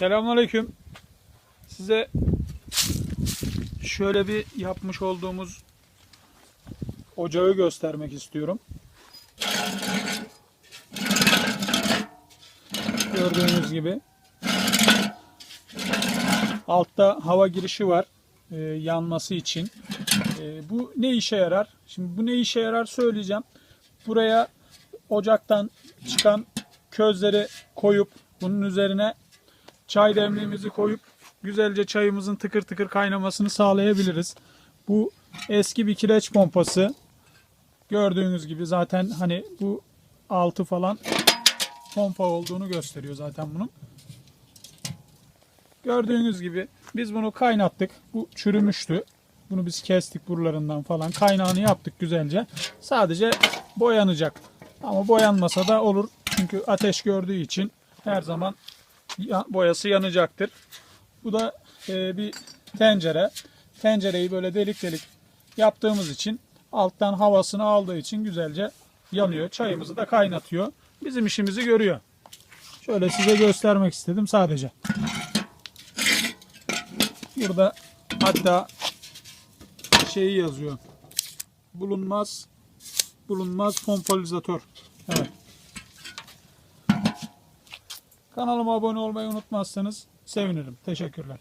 Selamünaleyküm. Size şöyle bir yapmış olduğumuz ocağı göstermek istiyorum. Gördüğünüz gibi altta hava girişi var e, yanması için. E, bu ne işe yarar? Şimdi bu ne işe yarar söyleyeceğim. Buraya ocaktan çıkan közleri koyup bunun üzerine çay demliğimizi koyup güzelce çayımızın tıkır tıkır kaynamasını sağlayabiliriz. Bu eski bir kireç pompası. Gördüğünüz gibi zaten hani bu altı falan pompa olduğunu gösteriyor zaten bunun. Gördüğünüz gibi biz bunu kaynattık. Bu çürümüştü. Bunu biz kestik buralarından falan. Kaynağını yaptık güzelce. Sadece boyanacak. Ama boyanmasa da olur. Çünkü ateş gördüğü için her zaman boyası yanacaktır. Bu da e, bir tencere. Tencereyi böyle delik delik yaptığımız için alttan havasını aldığı için güzelce yanıyor. Çayımızı da kaynatıyor. Bizim işimizi görüyor. Şöyle size göstermek istedim sadece. Burada hatta şeyi yazıyor. Bulunmaz bulunmaz pompalizatör. Evet. Kanalıma abone olmayı unutmazsanız sevinirim. Teşekkürler.